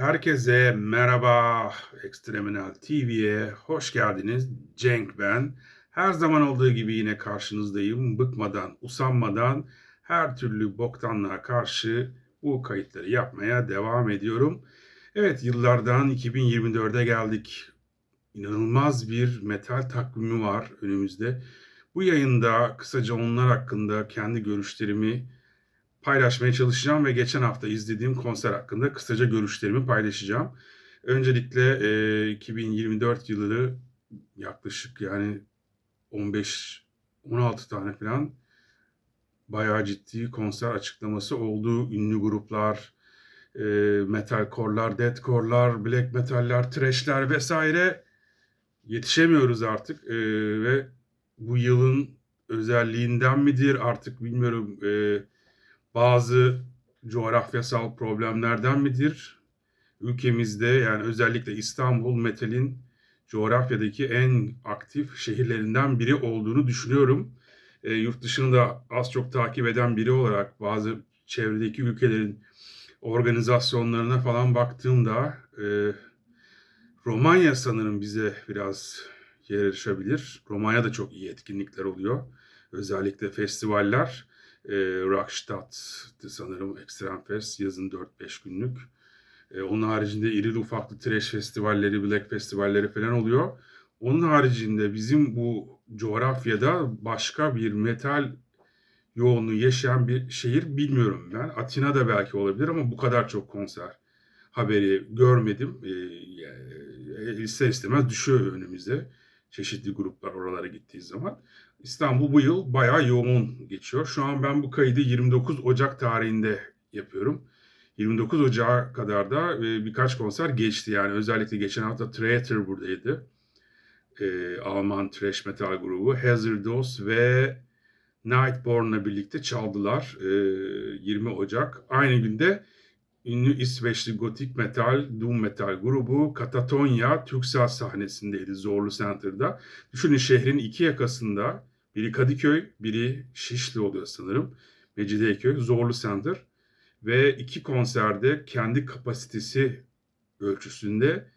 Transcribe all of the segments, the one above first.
Herkese merhaba. Ekstreminal TV'ye hoş geldiniz. Cenk ben. Her zaman olduğu gibi yine karşınızdayım. Bıkmadan, usanmadan her türlü boktanlığa karşı bu kayıtları yapmaya devam ediyorum. Evet yıllardan 2024'e geldik. İnanılmaz bir metal takvimi var önümüzde. Bu yayında kısaca onlar hakkında kendi görüşlerimi paylaşmaya çalışacağım ve geçen hafta izlediğim konser hakkında kısaca görüşlerimi paylaşacağım. Öncelikle e, 2024 yılı yaklaşık yani 15 16 tane falan bayağı ciddi konser açıklaması oldu. Ünlü gruplar, e, metalcore'lar, deathcore'lar, black metal'ler, thrash'ler vesaire yetişemiyoruz artık E, ve bu yılın özelliğinden midir artık bilmiyorum. E, bazı coğrafyasal problemlerden midir? Ülkemizde yani özellikle İstanbul metalin coğrafyadaki en aktif şehirlerinden biri olduğunu düşünüyorum. E, yurt dışını da az çok takip eden biri olarak bazı çevredeki ülkelerin organizasyonlarına falan baktığımda e, Romanya sanırım bize biraz yarışabilir. Romanya da çok iyi etkinlikler oluyor. Özellikle festivaller. E, Rockstadt'tı sanırım Extreme Fest yazın 4-5 günlük. E, onun haricinde irili ufaklı trash festivalleri, black festivalleri falan oluyor. Onun haricinde bizim bu coğrafyada başka bir metal yoğunluğu yaşayan bir şehir bilmiyorum ben. Atina'da belki olabilir ama bu kadar çok konser haberi görmedim. E, e, ister istemez düşüyor önümüze çeşitli gruplar oralara gittiği zaman. İstanbul bu yıl bayağı yoğun geçiyor. Şu an ben bu kaydı 29 Ocak tarihinde yapıyorum. 29 Ocak'a kadar da e, birkaç konser geçti. Yani özellikle geçen hafta Traitor buradaydı. E, Alman thrash metal grubu Hazardos ve Nightborn'la birlikte çaldılar. E, 20 Ocak. Aynı günde ünlü İsveçli gotik metal, doom metal grubu Katatonia Türksel sahnesindeydi Zorlu Center'da. Düşünün şehrin iki yakasında biri Kadıköy, biri Şişli oluyor sanırım. Mecidiyeköy, Zorlu Center. Ve iki konserde kendi kapasitesi ölçüsünde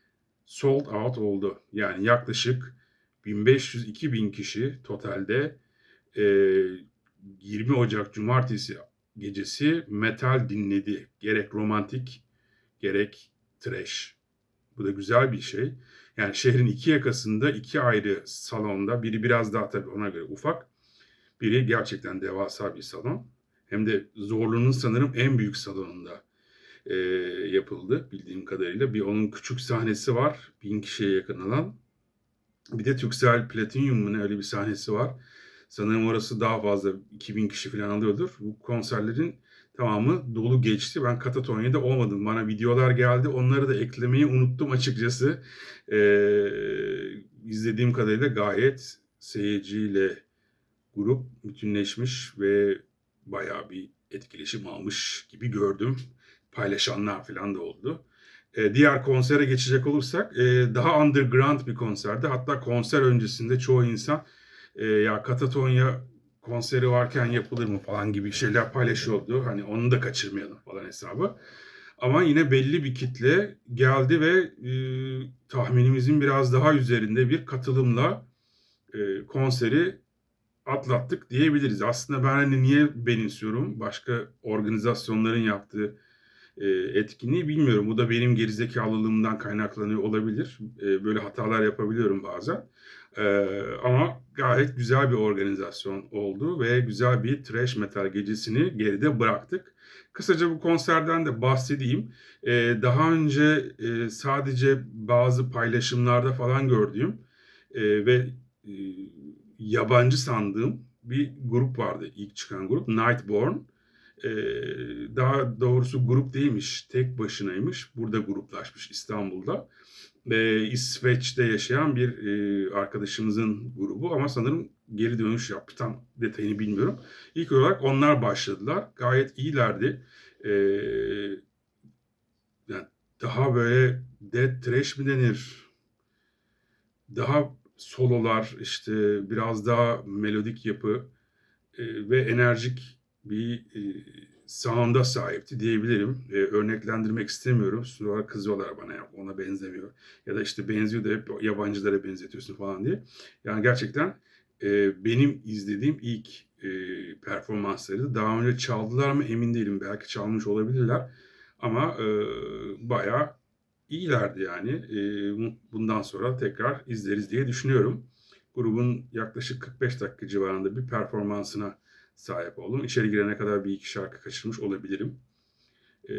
sold out oldu. Yani yaklaşık 1500-2000 kişi totalde e, 20 Ocak Cumartesi gecesi metal dinledi. Gerek romantik gerek trash. Bu da güzel bir şey. Yani şehrin iki yakasında iki ayrı salonda biri biraz daha tabii ona göre ufak. Biri gerçekten devasa bir salon. Hem de Zorlu'nun sanırım en büyük salonunda e, yapıldı bildiğim kadarıyla. Bir onun küçük sahnesi var. Bin kişiye yakın alan. Bir de Türksel Platinum'un öyle bir sahnesi var. Sanırım orası daha fazla 2000 kişi falan alıyordur. Bu konserlerin tamamı dolu geçti. Ben Katatonya'da olmadım. Bana videolar geldi. Onları da eklemeyi unuttum açıkçası. Ee, izlediğim kadarıyla gayet seyirciyle grup bütünleşmiş ve bayağı bir etkileşim almış gibi gördüm. Paylaşanlar falan da oldu. Ee, diğer konsere geçecek olursak e, daha underground bir konserdi. Hatta konser öncesinde çoğu insan e, ya Katatonya konseri varken yapılır mı falan gibi şeyler paylaşıyordu. Hani onu da kaçırmayalım falan hesabı. Ama yine belli bir kitle geldi ve e, tahminimizin biraz daha üzerinde bir katılımla e, konseri atlattık diyebiliriz. Aslında ben hani niye benimsiyorum başka organizasyonların yaptığı e, etkinliği bilmiyorum. Bu da benim gerizekalılığımdan kaynaklanıyor olabilir. E, böyle hatalar yapabiliyorum bazen. E, ama gayet güzel bir organizasyon oldu ve güzel bir trash metal gecesini geride bıraktık. Kısaca bu konserden de bahsedeyim. E, daha önce e, sadece bazı paylaşımlarda falan gördüğüm e, ve e, yabancı sandığım bir grup vardı. İlk çıkan grup Nightborn. Ee, daha doğrusu grup değilmiş, tek başınaymış. Burada gruplaşmış İstanbul'da. Ee, İsveç'te yaşayan bir e, arkadaşımızın grubu ama sanırım geri dönüş yaptı. Tam detayını bilmiyorum. İlk olarak onlar başladılar. Gayet iyilerdi. Ee, yani daha böyle dead trash mi denir? Daha sololar, işte biraz daha melodik yapı e, ve enerjik bir e, sound'a sahipti diyebilirim. E, örneklendirmek istemiyorum. Sonra kızıyorlar bana ya ona benzemiyor. Ya da işte benziyor da hep yabancılara benzetiyorsun falan diye. Yani gerçekten e, benim izlediğim ilk e, performansları daha önce çaldılar mı emin değilim. Belki çalmış olabilirler. Ama e, bayağı iyilerdi yani. E, bundan sonra tekrar izleriz diye düşünüyorum. Grubun yaklaşık 45 dakika civarında bir performansına sahip oldum. İçeri girene kadar bir iki şarkı kaçırmış olabilirim. Ee,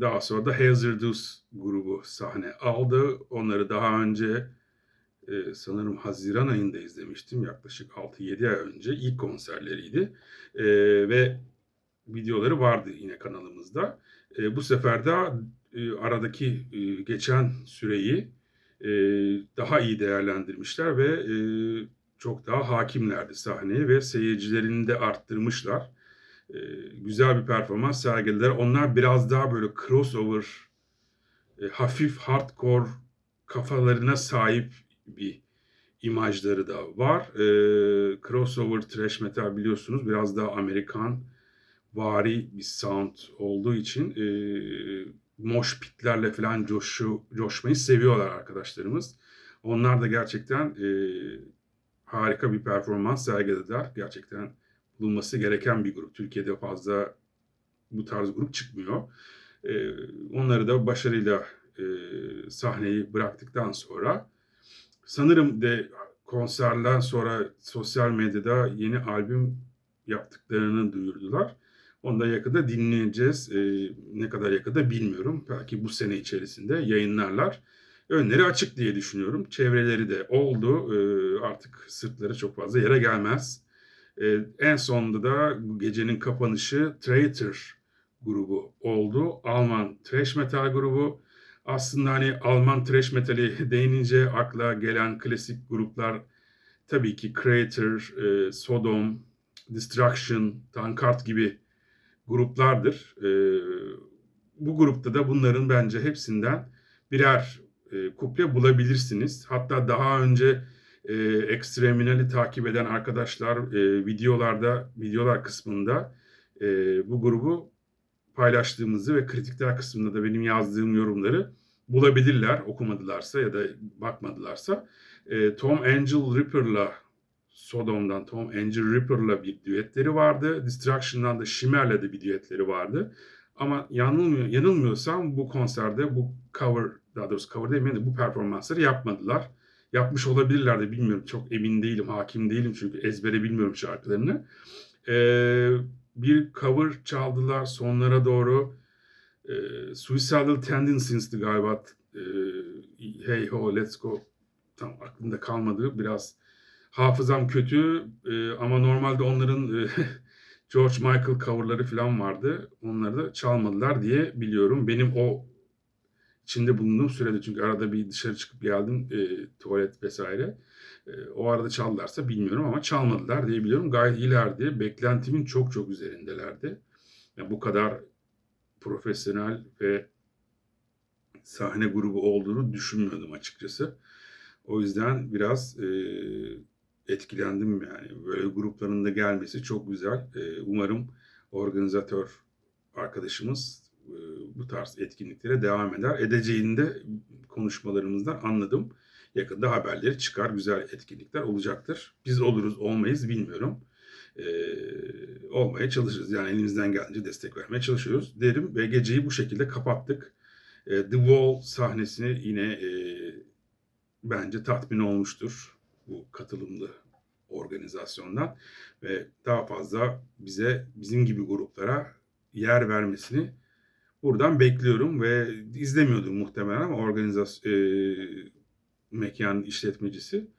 daha sonra da Hazardous grubu sahne aldı. Onları daha önce e, sanırım Haziran ayında izlemiştim. Yaklaşık 6-7 ay önce ilk konserleriydi. E, ve videoları vardı yine kanalımızda. E, bu sefer de e, aradaki e, geçen süreyi daha iyi değerlendirmişler ve çok daha hakimlerdi sahneye ve seyircilerini de arttırmışlar. E, güzel bir performans sergilediler. Onlar biraz daha böyle crossover, e, hafif hardcore kafalarına sahip bir imajları da var. E, crossover trash metal biliyorsunuz biraz daha Amerikan vari bir sound olduğu için e, mosh pitlerle falan coşu, coşmayı seviyorlar arkadaşlarımız. Onlar da gerçekten e, harika bir performans sergilediler. Gerçekten bulunması gereken bir grup. Türkiye'de fazla bu tarz grup çıkmıyor. E, onları da başarıyla e, sahneyi bıraktıktan sonra sanırım de konserden sonra sosyal medyada yeni albüm yaptıklarını duyurdular. Onu da yakında dinleyeceğiz. E, ne kadar yakında bilmiyorum. Belki bu sene içerisinde yayınlarlar. Önleri açık diye düşünüyorum. Çevreleri de oldu. E, artık sırtları çok fazla yere gelmez. E, en sonunda da gecenin kapanışı Traitor grubu oldu. Alman thrash metal grubu. Aslında hani Alman thrash metali değinince akla gelen klasik gruplar tabii ki Creator, e, Sodom, Destruction, Tankard gibi gruplardır. E, bu grupta da bunların bence hepsinden birer e, kuple bulabilirsiniz. Hatta daha önce e, Extreminal'i takip eden arkadaşlar e, videolarda, videolar kısmında e, bu grubu paylaştığımızı ve kritikler kısmında da benim yazdığım yorumları bulabilirler okumadılarsa ya da bakmadılarsa. E, Tom Angel Ripper'la Sodom'dan Tom Angel Ripper'la bir düetleri vardı. Destruction'dan da Shimmer'le de bir düetleri vardı. Ama yanılmıyor, yanılmıyorsam bu konserde bu cover, daha doğrusu cover demeyin de bu performansları yapmadılar. Yapmış olabilirler de bilmiyorum. Çok emin değilim, hakim değilim çünkü ezbere bilmiyorum şarkılarını. Ee, bir cover çaldılar sonlara doğru. Ee, Suicidal Tendencies'ti galiba. Ee, hey ho let's go. Tam aklımda kalmadı. Biraz hafızam kötü e, ama normalde onların e, George Michael coverları falan vardı. Onları da çalmadılar diye biliyorum. Benim o içinde bulunduğum sürede çünkü arada bir dışarı çıkıp geldim e, tuvalet vesaire. E, o arada çaldılarsa bilmiyorum ama çalmadılar diye biliyorum. Gayet iyilerdi. Beklentimin çok çok üzerindelerdi. Yani bu kadar profesyonel ve sahne grubu olduğunu düşünmüyordum açıkçası. O yüzden biraz e, etkilendim yani. Böyle grupların gelmesi çok güzel. E, umarım organizatör arkadaşımız bu tarz etkinliklere devam eder. Edeceğini de konuşmalarımızdan anladım. Yakında haberleri çıkar, güzel etkinlikler olacaktır. Biz oluruz, olmayız bilmiyorum. E, olmaya çalışırız. Yani elimizden gelince destek vermeye çalışıyoruz derim ve geceyi bu şekilde kapattık. E, The Wall sahnesini yine e, bence tatmin olmuştur bu katılımlı organizasyondan ve daha fazla bize bizim gibi gruplara yer vermesini buradan bekliyorum ve izlemiyordum muhtemelen ama organizasyon e, mekan işletmecisi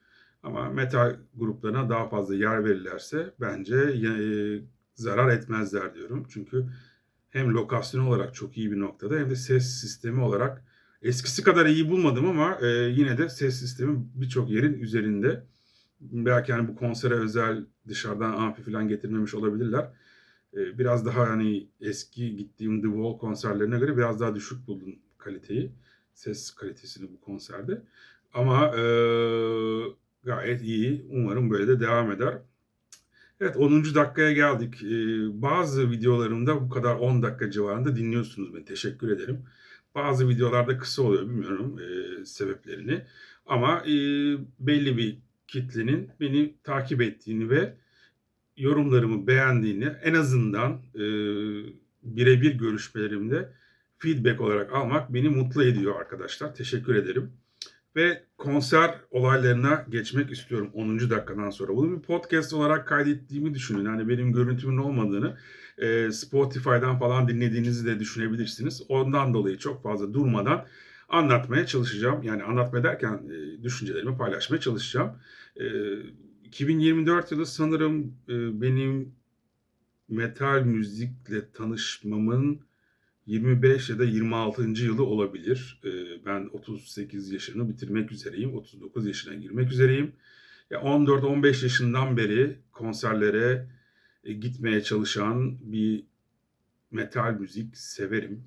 ama metal gruplarına daha fazla yer verirlerse bence e, zarar etmezler diyorum. Çünkü hem lokasyon olarak çok iyi bir noktada hem de ses sistemi olarak eskisi kadar iyi bulmadım ama e, yine de ses sistemi birçok yerin üzerinde. Belki hani bu konsere özel dışarıdan amfi falan getirmemiş olabilirler. E, biraz daha hani eski gittiğim The Wall konserlerine göre biraz daha düşük buldum kaliteyi. Ses kalitesini bu konserde. Ama e, gayet iyi. Umarım böyle de devam eder. Evet 10. dakikaya geldik. Ee, bazı videolarımda bu kadar 10 dakika civarında dinliyorsunuz beni. Teşekkür ederim. Bazı videolarda kısa oluyor bilmiyorum e, sebeplerini. Ama e, belli bir kitlenin beni takip ettiğini ve yorumlarımı beğendiğini en azından e, birebir görüşmelerimde feedback olarak almak beni mutlu ediyor arkadaşlar. Teşekkür ederim. Ve konser olaylarına geçmek istiyorum 10. dakikadan sonra. Bunu bir podcast olarak kaydettiğimi düşünün. Yani benim görüntümün olmadığını e, Spotify'dan falan dinlediğinizi de düşünebilirsiniz. Ondan dolayı çok fazla durmadan anlatmaya çalışacağım. Yani anlatma derken e, düşüncelerimi paylaşmaya çalışacağım. E, 2024 yılı sanırım e, benim metal müzikle tanışmamın 25 ya da 26. yılı olabilir. Ee, ben 38 yaşını bitirmek üzereyim. 39 yaşına girmek üzereyim. Ya 14-15 yaşından beri konserlere e, gitmeye çalışan bir metal müzik severim.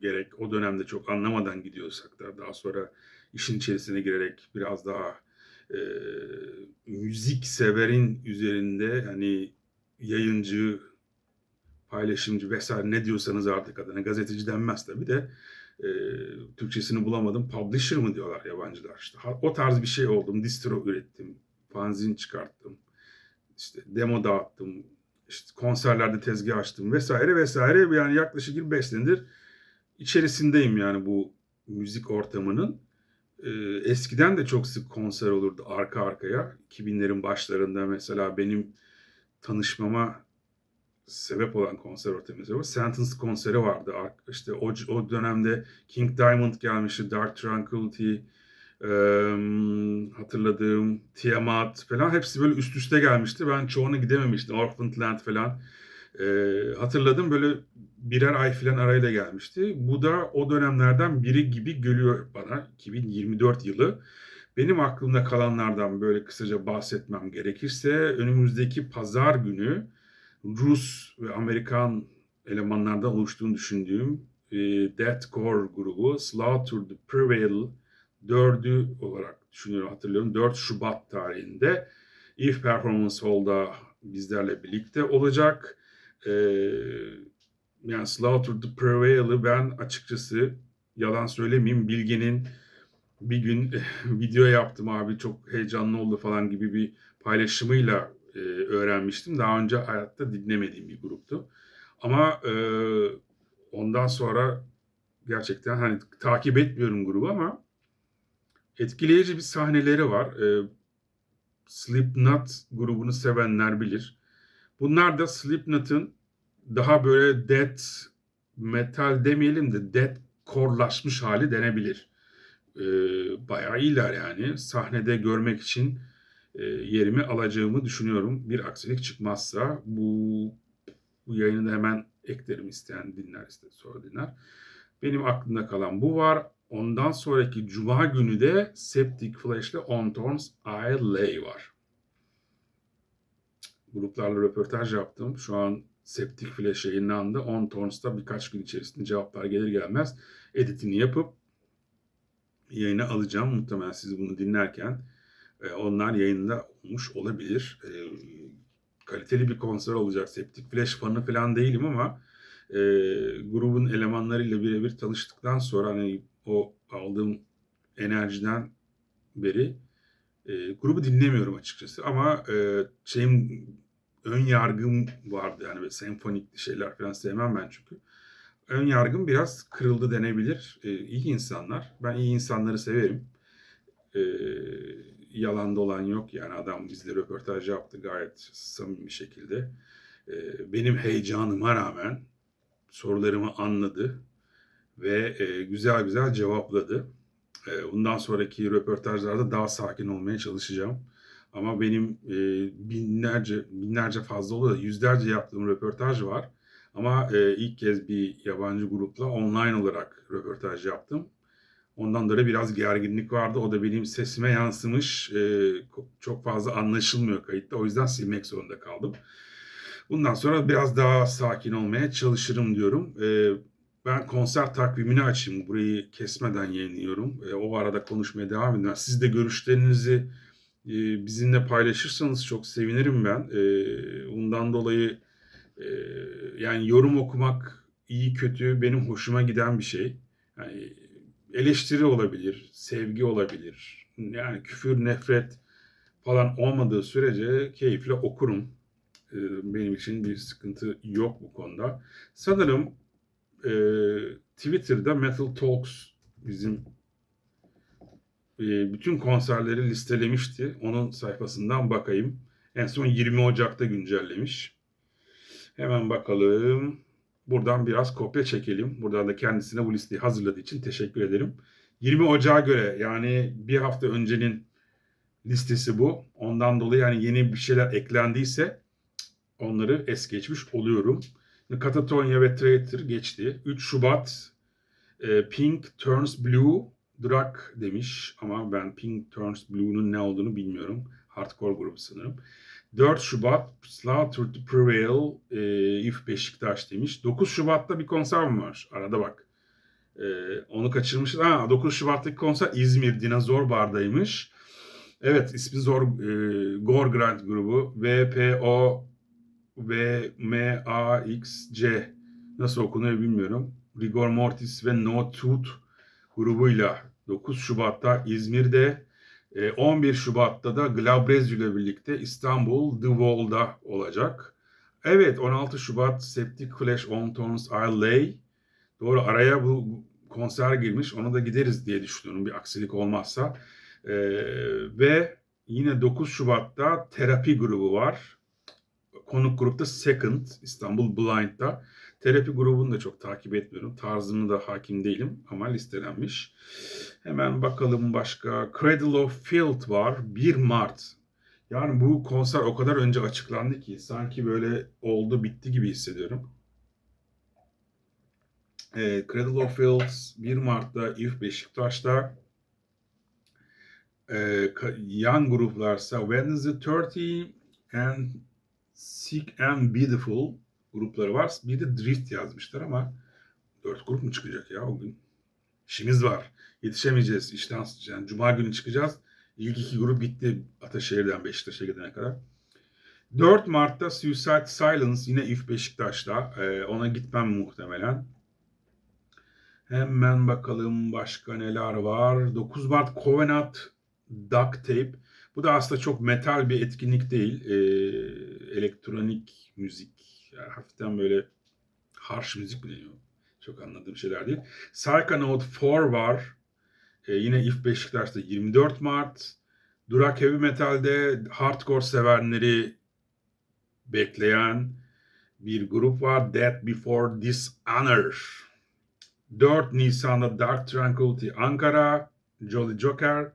Gerek o dönemde çok anlamadan gidiyorsak da daha sonra işin içerisine girerek biraz daha e, müzik severin üzerinde hani yayıncı paylaşımcı vesaire ne diyorsanız artık adına gazeteci denmez tabii de e, Türkçesini bulamadım. Publisher mı diyorlar yabancılar işte. O tarz bir şey oldum. Distro ürettim. Fanzin çıkarttım. İşte demo dağıttım. İşte konserlerde tezgah açtım vesaire vesaire. Yani yaklaşık 25 senedir içerisindeyim yani bu müzik ortamının. E, eskiden de çok sık konser olurdu arka arkaya. 2000'lerin başlarında mesela benim tanışmama sebep olan konser ortamı var. Sentence konseri vardı. İşte o, o dönemde King Diamond gelmişti. Dark Tranquility, e, hatırladığım Tiamat falan hepsi böyle üst üste gelmişti. Ben çoğuna gidememiştim. Orphaned Land falan. E, hatırladım böyle birer ay falan arayla gelmişti. Bu da o dönemlerden biri gibi geliyor bana. 2024 yılı. Benim aklımda kalanlardan böyle kısaca bahsetmem gerekirse önümüzdeki pazar günü Rus ve Amerikan elemanlardan oluştuğunu düşündüğüm e, Deathcore grubu Slaughter the Prevail 4'ü olarak düşünüyorum hatırlıyorum. 4 Şubat tarihinde If Performance Hall'da bizlerle birlikte olacak. E, yani Slaughter the Prevail'ı ben açıkçası yalan söylemeyeyim Bilge'nin bir gün video yaptım abi çok heyecanlı oldu falan gibi bir paylaşımıyla e, öğrenmiştim. Daha önce hayatta dinlemediğim bir gruptu. Ama e, ondan sonra gerçekten hani takip etmiyorum grubu ama etkileyici bir sahneleri var. E, Slipknot grubunu sevenler bilir. Bunlar da Slipknot'ın daha böyle death metal demeyelim de death korlaşmış hali denebilir. E, bayağı iyiler yani. Sahnede görmek için e, yerimi alacağımı düşünüyorum. Bir aksilik çıkmazsa bu, bu yayını da hemen eklerim isteyen dinler ister sonra dinler. Benim aklımda kalan bu var. Ondan sonraki cuma günü de Septic Flash On Thorns I Lay var. Gruplarla röportaj yaptım. Şu an Septic Flash yayınlandı. On Thorns'ta birkaç gün içerisinde cevaplar gelir gelmez editini yapıp yayına alacağım. Muhtemelen siz bunu dinlerken e, onlar yayında olmuş olabilir. E, kaliteli bir konser olacak. Septic Flash fanı falan değilim ama e, grubun elemanlarıyla birebir tanıştıktan sonra hani o aldığım enerjiden beri e, grubu dinlemiyorum açıkçası ama e, şeyim ön yargım vardı yani senfonik şeyler falan sevmem ben çünkü. Ön yargım biraz kırıldı denebilir. E, iyi insanlar. Ben iyi insanları severim. E, yalan dolan yok yani adam bizle röportaj yaptı gayet samimi bir şekilde. E, benim heyecanıma rağmen sorularımı anladı ve e, güzel güzel cevapladı. E, bundan sonraki röportajlarda daha sakin olmaya çalışacağım. Ama benim e, binlerce binlerce fazla olur da yüzlerce yaptığım röportaj var. Ama e, ilk kez bir yabancı grupla online olarak röportaj yaptım. Ondan dolayı biraz gerginlik vardı. O da benim sesime yansımış. E, çok fazla anlaşılmıyor kayıtta. O yüzden silmek zorunda kaldım. Bundan sonra biraz daha sakin olmaya çalışırım diyorum. E, ben konser takvimini açayım. Burayı kesmeden yayınlıyorum. E, o arada konuşmaya devam edin. Siz de görüşlerinizi e, bizimle paylaşırsanız çok sevinirim ben. E, bundan dolayı yani yorum okumak iyi kötü benim hoşuma giden bir şey. Yani eleştiri olabilir, sevgi olabilir. Yani küfür, nefret falan olmadığı sürece keyifle okurum. E, benim için bir sıkıntı yok bu konuda. Sanırım e, Twitter'da Metal Talks bizim bütün konserleri listelemişti. Onun sayfasından bakayım. En son 20 Ocak'ta güncellemiş. Hemen bakalım. Buradan biraz kopya çekelim. Buradan da kendisine bu listeyi hazırladığı için teşekkür ederim. 20 Ocak'a göre yani bir hafta öncenin listesi bu. Ondan dolayı yani yeni bir şeyler eklendiyse onları es geçmiş oluyorum. Katatonia ve Traitor geçti. 3 Şubat e, Pink Turns Blue Drag demiş ama ben Pink Turns Blue'nun ne olduğunu bilmiyorum. Hardcore grubu sanırım. 4 Şubat Slaughter to Prevail e, If Beşiktaş demiş. 9 Şubat'ta bir konser mi var? Arada bak. E, onu kaçırmışız. Ha, 9 Şubat'taki konser İzmir Dinozor Bar'daymış. Evet ismi zor. E, Gorgrand grubu. VPO VMAXC nasıl okunuyor bilmiyorum. Rigor Mortis ve No Tooth grubuyla 9 Şubat'ta İzmir'de 11 Şubat'ta da Glabrezio ile birlikte İstanbul The Wall'da olacak. Evet 16 Şubat Septic Flash on Tones I Lay. Doğru araya bu konser girmiş. Ona da gideriz diye düşünüyorum bir aksilik olmazsa. Ee, ve yine 9 Şubat'ta terapi grubu var. Konuk grupta Second İstanbul Blind'da. Terapi grubunu da çok takip etmiyorum. Tarzını da hakim değilim ama listelenmiş. Hemen bakalım başka. Cradle of Filth var. 1 Mart. Yani bu konser o kadar önce açıklandı ki sanki böyle oldu bitti gibi hissediyorum. Evet, Cradle of Filth 1 Mart'ta If Beşiktaş'ta ee, yan gruplarsa Wednesday 30 and Sick and Beautiful grupları var. Bir de Drift yazmışlar ama dört grup mu çıkacak ya o gün? İşimiz var. Yetişemeyeceğiz. İşten yani Cuma günü çıkacağız. İlk iki grup gitti Ataşehir'den Beşiktaş'a gidene kadar. 4 Mart'ta Suicide Silence yine If Beşiktaş'ta. Ee, ona gitmem muhtemelen. Hemen bakalım başka neler var. 9 Mart Covenant Duct Tape. Bu da aslında çok metal bir etkinlik değil. Ee, elektronik müzik. Yani hafiften böyle harsh müzik mi deniyor? Çok anladığım şeyler değil. Psychonaut 4 var. Ee, yine If Beşiktaş'ta 24 Mart. Durak Heavy Metal'de hardcore sevenleri bekleyen bir grup var. Death Before Dishonor. 4 Nisan'da Dark Tranquility Ankara, Jolly Joker.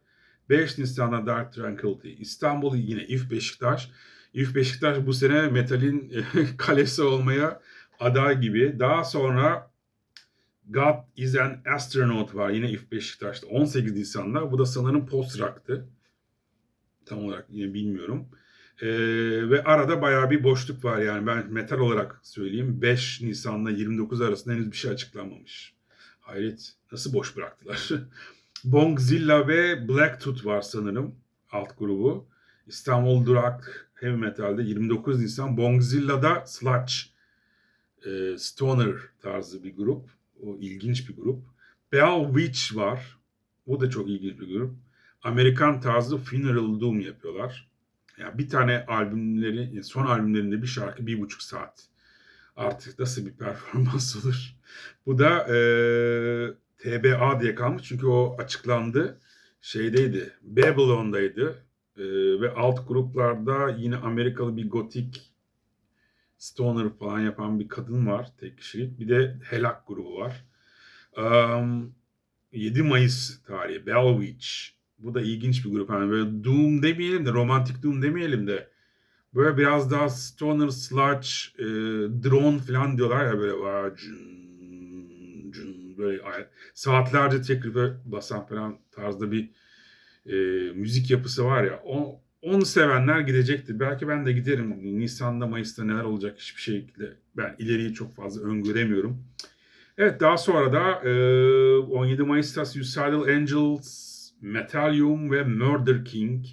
5 Nisan'da Dark Tranquility İstanbul yine If Beşiktaş. If Beşiktaş bu sene metalin kalesi olmaya aday gibi. Daha sonra God is an Astronaut var yine If Beşiktaş'ta 18 Nisan'da. Bu da sanırım post rock'tı. Tam olarak yine bilmiyorum. Ee, ve arada bayağı bir boşluk var yani ben metal olarak söyleyeyim. 5 Nisan'la 29 arasında henüz bir şey açıklanmamış. Hayret nasıl boş bıraktılar. Bongzilla ve Black Tooth var sanırım alt grubu. İstanbul Durak Heavy Metal'de 29 Nisan. Bongzilla'da Sludge, e, Stoner tarzı bir grup. O ilginç bir grup. Bell Witch var. O da çok ilginç bir grup. Amerikan tarzı Funeral Doom yapıyorlar. Yani bir tane albümleri, son albümlerinde bir şarkı bir buçuk saat. Artık nasıl bir performans olur? Bu da e, TBA diye kalmış çünkü o açıklandı. Şeydeydi, Babylon'daydı ee, ve alt gruplarda yine Amerikalı bir gotik stoner falan yapan bir kadın var tek kişilik. Bir de Helak grubu var. Um, 7 Mayıs tarihi Bell Witch. Bu da ilginç bir grup. Yani böyle Doom demeyelim de romantik Doom demeyelim de böyle biraz daha stoner, sludge, e, drone falan diyorlar ya böyle cın, cın, böyle saatlerce tekrar basan falan tarzda bir e, müzik yapısı var ya o, onu sevenler gidecektir. Belki ben de giderim. Nisan'da Mayıs'ta neler olacak hiçbir şekilde ben ileriyi çok fazla öngöremiyorum. Evet daha sonra da e, 17 Mayıs'ta Suicidal Angels, Metallium ve Murder King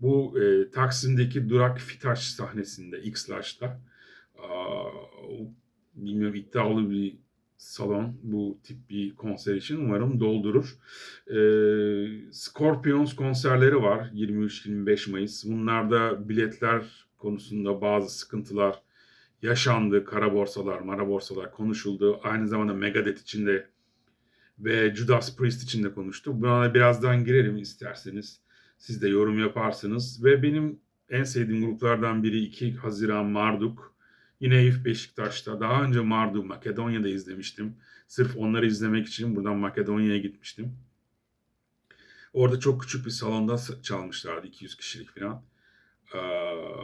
Bu e, Taksim'deki Durak Fitaş sahnesinde X-Lash'ta. Bilmiyorum iddialı bir salon bu tip bir konser için umarım doldurur. Ee, Scorpions konserleri var 23-25 Mayıs. Bunlarda biletler konusunda bazı sıkıntılar yaşandı. Kara borsalar, mara borsalar konuşuldu. Aynı zamanda Megadeth için de ve Judas Priest için de konuştuk. Buna birazdan girerim isterseniz. Siz de yorum yaparsınız. Ve benim en sevdiğim gruplardan biri 2 Haziran Marduk. Yine Eyüp Beşiktaş'ta. Daha önce Marduk Makedonya'da izlemiştim. Sırf onları izlemek için buradan Makedonya'ya gitmiştim. Orada çok küçük bir salonda çalmışlardı 200 kişilik falan. Ee,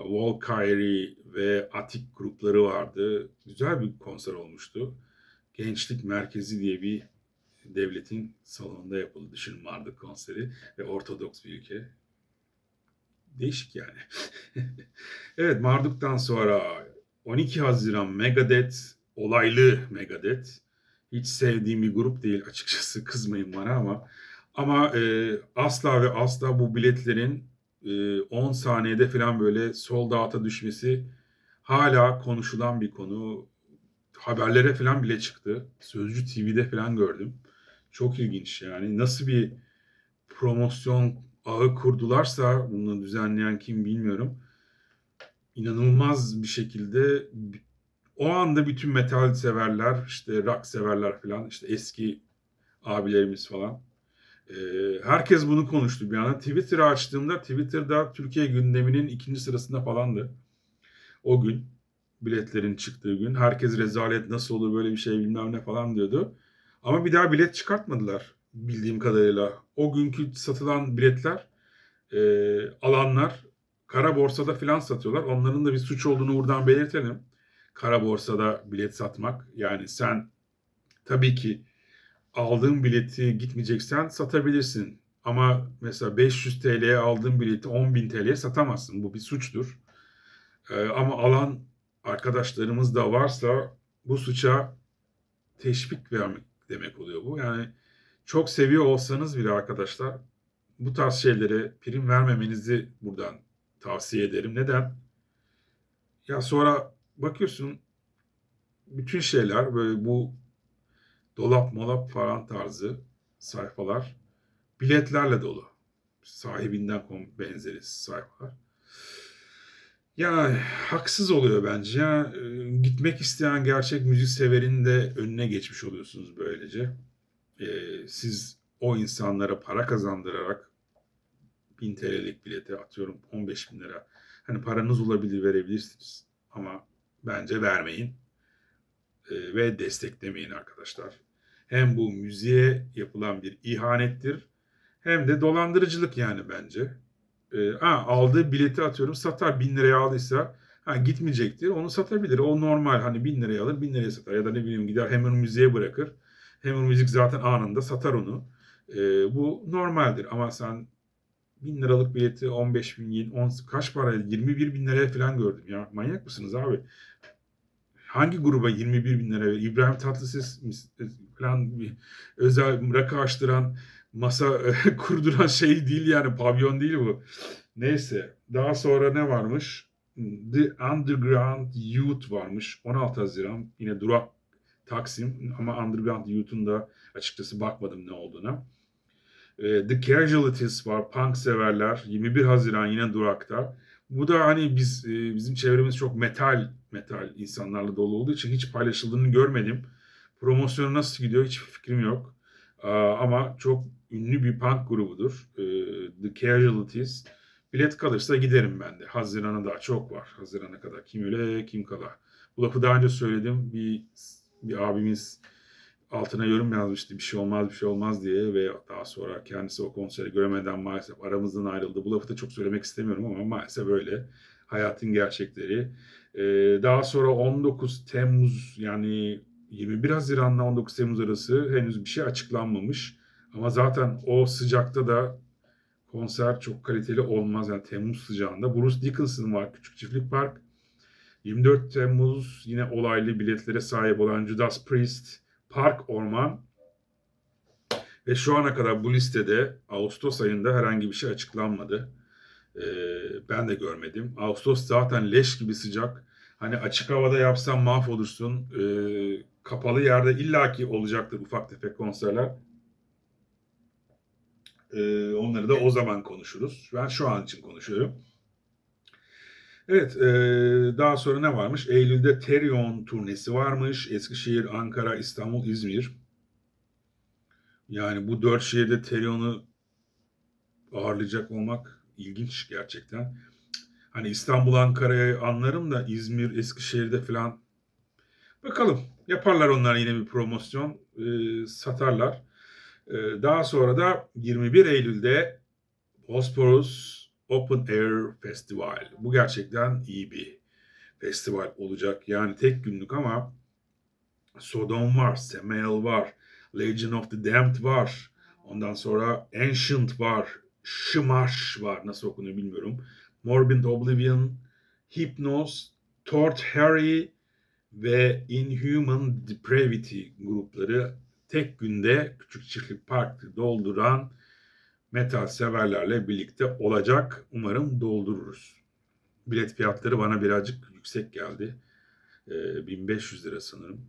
Valkyrie ve Atik grupları vardı. Güzel bir konser olmuştu. Gençlik Merkezi diye bir devletin salonunda yapıldı. Düşünün Marduk konseri ve Ortodoks bir ülke. Değişik yani. evet Marduk'tan sonra 12 Haziran Megadeth, olaylı Megadeth. Hiç sevdiğim bir grup değil açıkçası kızmayın bana ama ama e, asla ve asla bu biletlerin e, 10 saniyede falan böyle sol dağıta düşmesi hala konuşulan bir konu. Haberlere falan bile çıktı. Sözcü TV'de falan gördüm. Çok ilginç yani. Nasıl bir promosyon ağı kurdularsa bunu düzenleyen kim bilmiyorum. İnanılmaz bir şekilde o anda bütün metal severler, işte rock severler falan, işte eski abilerimiz falan. Ee, herkes bunu konuştu bir anda. Twitter'ı açtığımda Twitter'da Türkiye gündeminin ikinci sırasında falandı. O gün biletlerin çıktığı gün. Herkes rezalet nasıl olur böyle bir şey bilmem ne falan diyordu. Ama bir daha bilet çıkartmadılar bildiğim kadarıyla. O günkü satılan biletler e, alanlar kara borsada filan satıyorlar. Onların da bir suç olduğunu buradan belirtelim. Kara borsada bilet satmak. Yani sen tabii ki aldığın bileti gitmeyeceksen satabilirsin. Ama mesela 500 TL'ye aldığın bileti 10.000 TL'ye satamazsın. Bu bir suçtur. Ee, ama alan arkadaşlarımız da varsa bu suça teşvik vermek demek oluyor bu. Yani çok seviyor olsanız bile arkadaşlar bu tarz şeylere prim vermemenizi buradan tavsiye ederim. Neden? Ya sonra bakıyorsun bütün şeyler böyle bu dolap molap falan tarzı sayfalar biletlerle dolu. Sahibinden benzeri sayfalar. Ya haksız oluyor bence. Ya, gitmek isteyen gerçek müzik severin de önüne geçmiş oluyorsunuz böylece. Ee, siz o insanlara para kazandırarak 1000 TL'lik bilete atıyorum 15 bin lira. Hani paranız olabilir verebilirsiniz ama bence vermeyin ee, ve desteklemeyin arkadaşlar. Hem bu müziğe yapılan bir ihanettir hem de dolandırıcılık yani bence. Ee, ha, aldığı bileti atıyorum satar bin liraya aldıysa ha, gitmeyecektir onu satabilir. O normal hani bin liraya alır bin liraya satar ya da ne bileyim gider hemen müziğe bırakır. Hemen müzik zaten anında satar onu. Ee, bu normaldir ama sen bin liralık bileti 15 bin, 10, kaç para 21 bin liraya falan gördüm ya. Manyak mısınız abi? Hangi gruba 21 bin lira verir? İbrahim Tatlıses falan bir özel rakı açtıran masa kurduran şey değil yani pavyon değil bu. Neyse daha sonra ne varmış? The Underground Youth varmış. 16 Haziran yine Durak Taksim ama Underground Youth'un da açıkçası bakmadım ne olduğuna. The Casualties var. Punk severler. 21 Haziran yine Durak'ta. Bu da hani biz bizim çevremiz çok metal metal insanlarla dolu olduğu için hiç paylaşıldığını görmedim. Promosyonu nasıl gidiyor hiç fikrim yok. Ama çok ünlü bir punk grubudur. The Casualties. Bilet kalırsa giderim ben de. Haziran'a daha çok var. Haziran'a kadar kim öyle kim kala. Bu lafı daha önce söyledim. Bir, bir abimiz altına yorum yazmıştı bir şey olmaz bir şey olmaz diye ve daha sonra kendisi o konseri göremeden maalesef aramızdan ayrıldı. Bu lafı da çok söylemek istemiyorum ama maalesef öyle. Hayatın gerçekleri. Ee, daha sonra 19 Temmuz yani 21 Haziran'la 19 Temmuz arası henüz bir şey açıklanmamış. Ama zaten o sıcakta da konser çok kaliteli olmaz. Yani Temmuz sıcağında. Bruce Dickinson var Küçük Çiftlik Park. 24 Temmuz yine olaylı biletlere sahip olan Judas Priest, Park Orman ve şu ana kadar bu listede Ağustos ayında herhangi bir şey açıklanmadı. Ee, ben de görmedim. Ağustos zaten leş gibi sıcak. Hani açık havada yapsan mahvolursun. Ee, kapalı yerde illaki olacaktır ufak tefek konserler. Ee, onları da o zaman konuşuruz. Ben şu an için konuşuyorum. Evet, e, daha sonra ne varmış? Eylül'de Terion turnesi varmış. Eskişehir, Ankara, İstanbul, İzmir. Yani bu dört şehirde Terion'u ağırlayacak olmak ilginç gerçekten. Hani İstanbul, Ankara'yı anlarım da İzmir, Eskişehir'de falan bakalım. Yaparlar onlar yine bir promosyon, e, satarlar. E, daha sonra da 21 Eylül'de Bosporus Open Air Festival. Bu gerçekten iyi bir festival olacak. Yani tek günlük ama Sodom var, Samael var, Legion of the Damned var. Ondan sonra Ancient var, Shamash var. Nasıl okunuyor bilmiyorum. Morbid Oblivion, Hypnos, Tort Harry ve Inhuman Depravity grupları tek günde Küçük Çiftlik Park'ı dolduran metal severlerle birlikte olacak. Umarım doldururuz. Bilet fiyatları bana birazcık yüksek geldi. Ee, 1500 lira sanırım.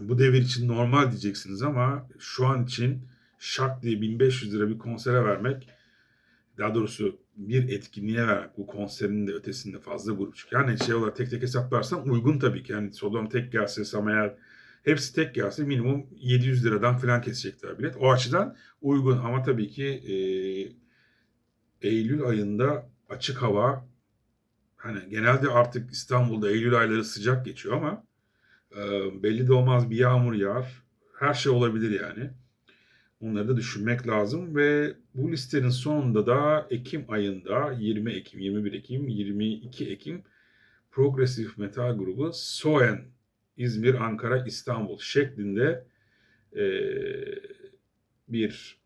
Bu devir için normal diyeceksiniz ama şu an için şak diye 1500 lira bir konsere vermek daha doğrusu bir etkinliğe vermek bu konserin de ötesinde fazla grup çıkıyor. Yani şey olarak tek tek hesaplarsan uygun tabii ki. Yani Sodom tek gelse, Samael hepsi tek gelse minimum 700 liradan falan kesecekler bilet. O açıdan uygun ama tabii ki e, Eylül ayında açık hava hani genelde artık İstanbul'da Eylül ayları sıcak geçiyor ama e, belli de olmaz bir yağmur yağar. Her şey olabilir yani. Onları da düşünmek lazım ve bu listenin sonunda da Ekim ayında 20 Ekim, 21 Ekim, 22 Ekim progresif metal grubu Soen İzmir, Ankara, İstanbul şeklinde e, bir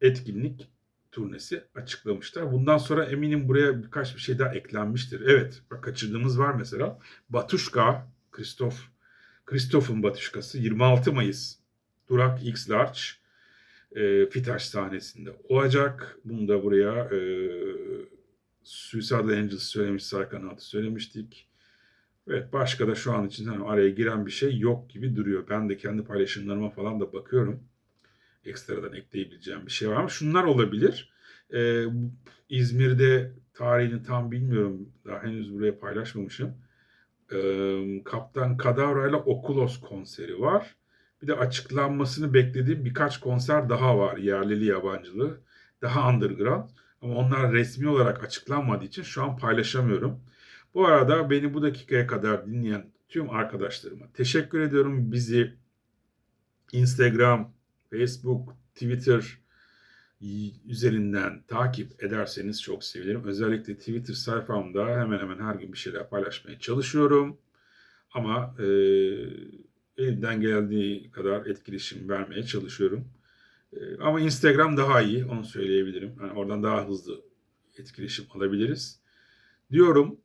etkinlik turnesi açıklamışlar. Bundan sonra eminim buraya birkaç bir şey daha eklenmiştir. Evet, bak kaçırdığımız var mesela. Batuşka, Kristof, Kristof'un Batuşkası 26 Mayıs Durak X Large e, Fitaş sahnesinde olacak. Bunu da buraya e, Suicidal Angels söylemiş, Sarkan Altı söylemiştik. Evet başka da şu an için hani araya giren bir şey yok gibi duruyor. Ben de kendi paylaşımlarıma falan da bakıyorum. Ekstradan ekleyebileceğim bir şey var mı? Şunlar olabilir. Ee, İzmir'de tarihini tam bilmiyorum. Daha henüz buraya paylaşmamışım. Ee, Kaptan Kadavra ile Okulos konseri var. Bir de açıklanmasını beklediğim birkaç konser daha var. Yerlili yabancılı. Daha underground. Ama onlar resmi olarak açıklanmadığı için şu an paylaşamıyorum. Bu arada beni bu dakikaya kadar dinleyen tüm arkadaşlarıma teşekkür ediyorum. Bizi Instagram, Facebook, Twitter üzerinden takip ederseniz çok sevinirim. Özellikle Twitter sayfamda hemen hemen her gün bir şeyler paylaşmaya çalışıyorum. Ama e, elimden geldiği kadar etkileşim vermeye çalışıyorum. E, ama Instagram daha iyi, onu söyleyebilirim. Yani oradan daha hızlı etkileşim alabiliriz. Diyorum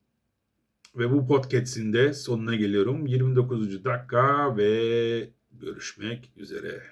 ve bu podcast'in de sonuna geliyorum. 29. dakika ve görüşmek üzere.